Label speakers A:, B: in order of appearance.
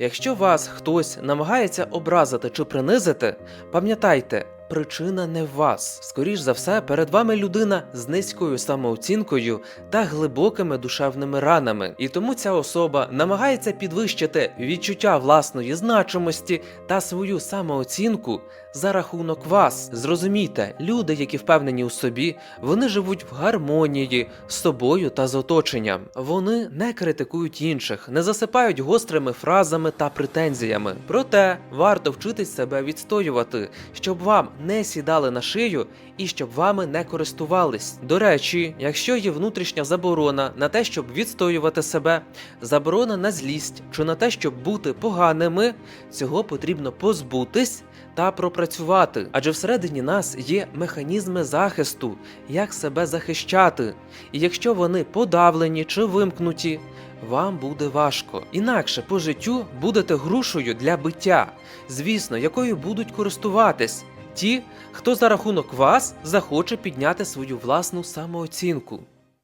A: Якщо вас хтось намагається образити чи принизити, пам'ятайте, причина не в вас. Скоріш за все, перед вами людина з низькою самооцінкою та глибокими душевними ранами. І тому ця особа намагається підвищити відчуття власної значимості та свою самооцінку за рахунок вас. Зрозумійте, люди, які впевнені у собі, вони живуть в гармонії з собою та з оточенням. Вони не критикують інших, не засипають гострими фразами та претензіями. Проте варто вчитись себе відстоювати, щоб вам не сідали на шию і щоб вами не користувались. До речі, якщо є внутрішня заборона на те, щоб відстоювати себе, заборона на злість чи на те, щоб бути поганими, цього потрібно позбутись та пропрацювати. Адже всередині нас є механізми захисту, як себе захищати. І якщо вони подавлені чи вимкнуті, вам буде важко. Інакше по життю будете грушою для биття, звісно, якою будуть користуватись ті, хто за рахунок вас захоче підняти свою власну самооцінку.